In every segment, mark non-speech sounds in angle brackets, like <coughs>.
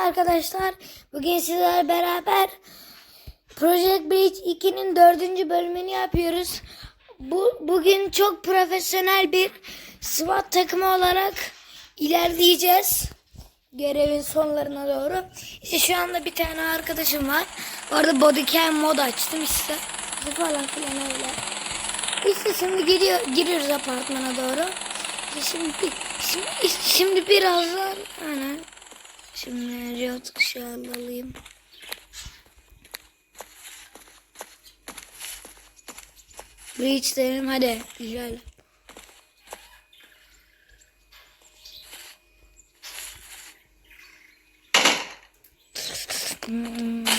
arkadaşlar. Bugün sizlerle beraber Project Bridge 2'nin dördüncü bölümünü yapıyoruz. Bu bugün çok profesyonel bir SWAT takımı olarak ilerleyeceğiz. Görevin sonlarına doğru. İşte şu anda bir tane arkadaşım var. Bu arada bodycam mod açtım işte. Falan filan öyle. İşte şimdi giriyor, giriyoruz apartmana doğru. Şimdi, şimdi, şimdi birazdan aynen. Şimdi Riot ışığı alayım. Breach dedim hadi güzel. Be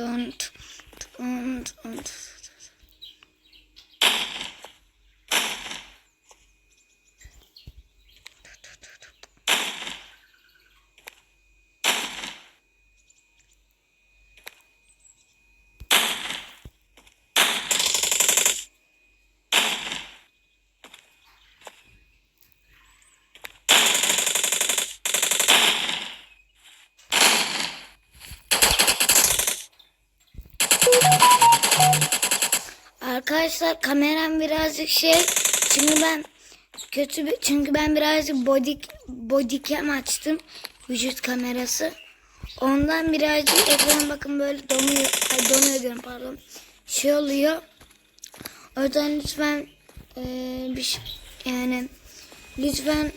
Dun, dun, dun, dun. Arkadaşlar kameram birazcık şey çünkü ben kötü bir çünkü ben birazcık body bodycam açtım vücut kamerası. Ondan birazcık ekran bakın böyle donuyor. Donuyor diyorum pardon. Şey oluyor. O yüzden lütfen eee, bir şey, yani lütfen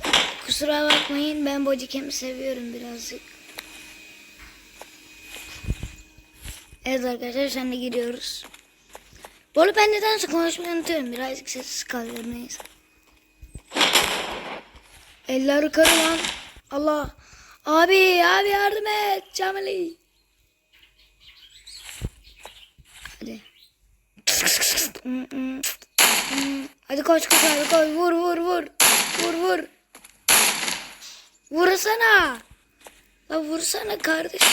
kusura bakmayın ben bodycam'i seviyorum birazcık. Evet arkadaşlar şimdi giriyoruz. Bu arada ben nedense konuşmayı unutuyorum. Birazcık sessiz kalıyorum neyse. Eller yukarı lan. Allah. Abi abi yardım et. Camili. Hadi. Hadi koş koş hadi koş. Vur vur vur. Vur vur. Vursana. La vursana kardeşim.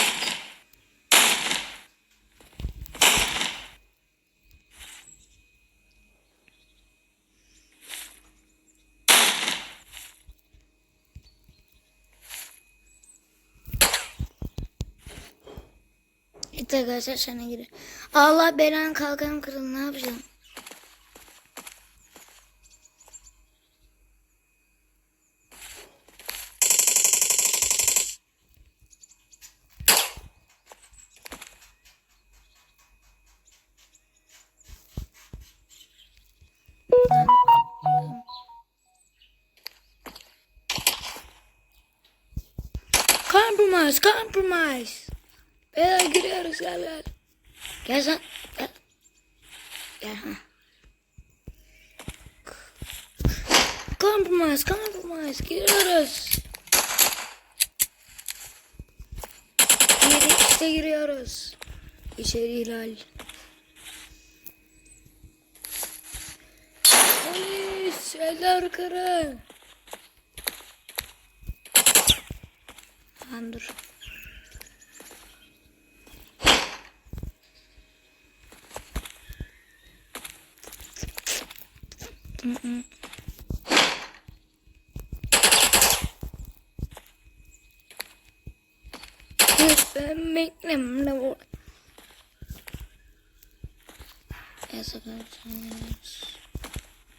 Evet arkadaşlar sana giriyor. Allah belanı kalkanım kırıldı ne yapacağım? Compromise, compromise. Beyler giriyoruz gel gel. Gel sen. Gel. Gel ha. Compromise, compromise. Giriyoruz. Giri, işte giriyoruz. İçeri ihlal. Polis, eller kırın. Tamam dur. De bu. Yasak açıyoruz.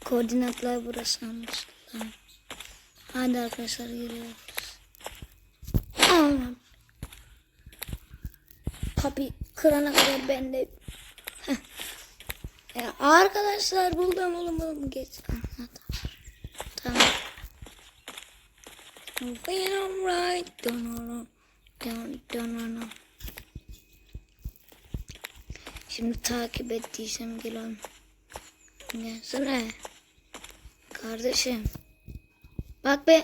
Koordinatlar burası anlaşılan. Hadi arkadaşlar giriyoruz. Aman. Kapı kırana kadar ben de... Ya arkadaşlar buldum oğlum buldum geç. Tamam. When I'm right, don't know, don't, don't know. Şimdi takip ettiysem geliyorum. Gelsene. Kardeşim. Bak be.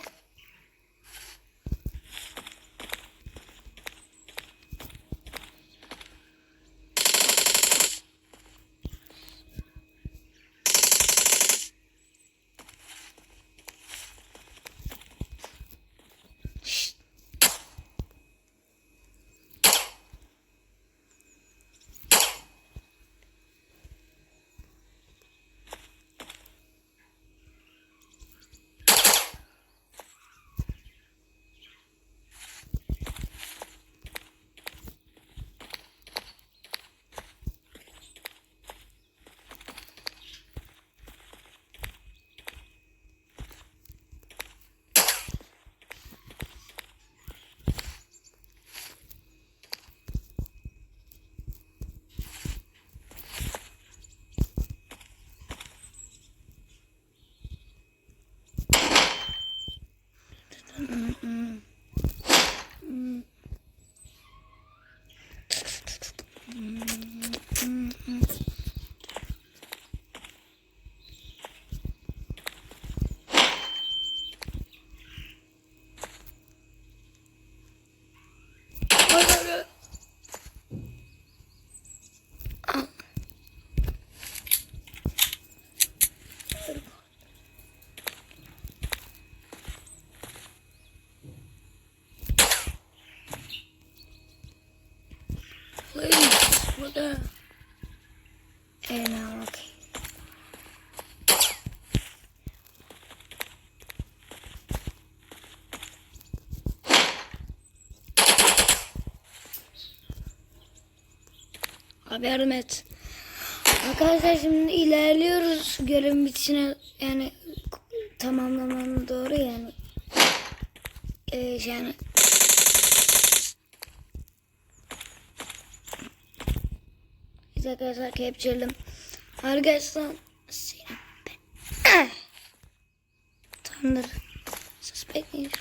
Burada. Eline bak. Abi yardım et. Arkadaşlar şimdi ilerliyoruz görevin bitişine yani tamamlamanın doğru yani. Ee, yani Biz arkadaşlar capture'ladım. Arkadaşlar senin ben. <coughs> Tamamdır. Suspect neymiş?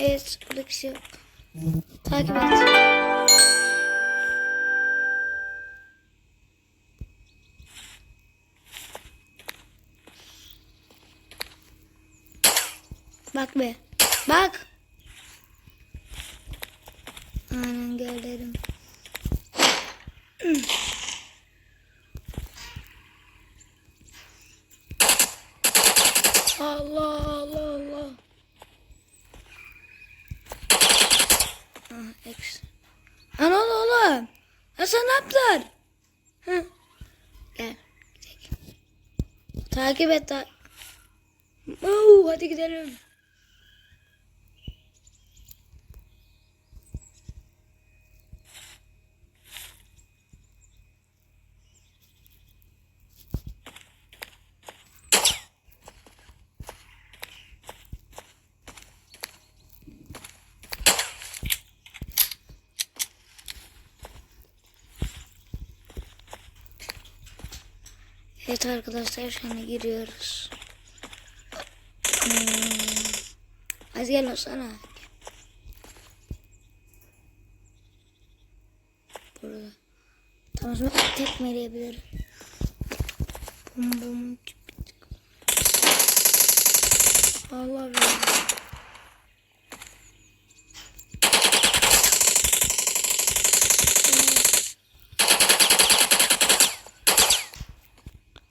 Evet burada kişi yok. Takip et. Bak be. Bak. Aynen gel dedim. Allah Allah Allah. Ah, eksi. Ana oğlum. Hasan ne yaptılar? Hı. Gel. gidelim. Takip et. Ta Oo, hadi gidelim. Evet arkadaşlar şimdi giriyoruz. Hmm. Az gel olsana. Burada. Tamam şimdi tekmeleyebilirim. Bum bum. Allah.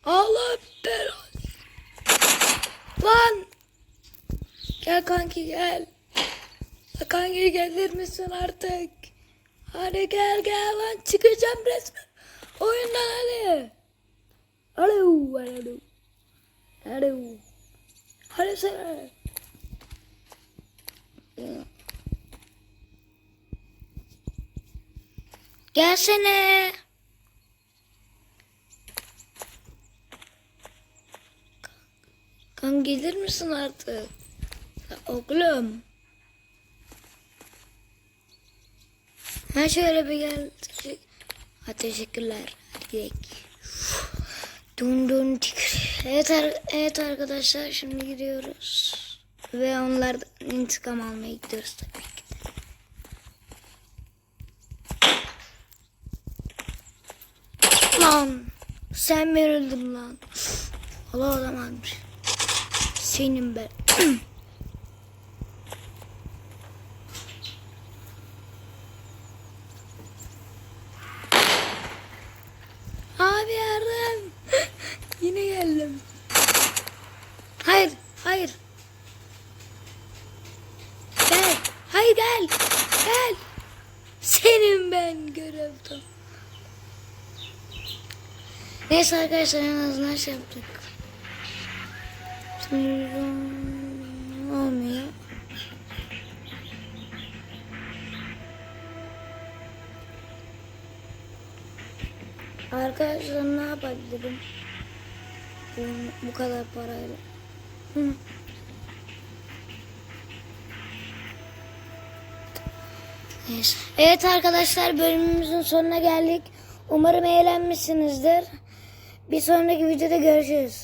Allah belanı. Lan. Kanki gel. Kanki gelir misin artık? Hadi gel gel lan çıkacağım resmen. Oyundan hadi. Alo alo. Alo. Hadi sen. Gelsene. Kan gelir misin artık? Oğlum. Ha şöyle bir gel. Ha, teşekkürler. Hadi gidelim. Dun dun tik. Evet, evet arkadaşlar şimdi gidiyoruz. Ve onlardan intikam almaya gidiyoruz tabii ki. Lan sen mi öldün lan? Allah adam almış. Senin ben. <clears throat> Abi yardım. Yine geldim. Hayır, hayır. Gel. Hayır gel. Gel. Senin ben görevdim. Neyse arkadaşlar en azından şey yaptık. Şimdi olmuyor. Arkadaşlar ne yapabilirim? Bu, bu kadar parayla. Hı. Evet arkadaşlar bölümümüzün sonuna geldik. Umarım eğlenmişsinizdir. Bir sonraki videoda görüşürüz.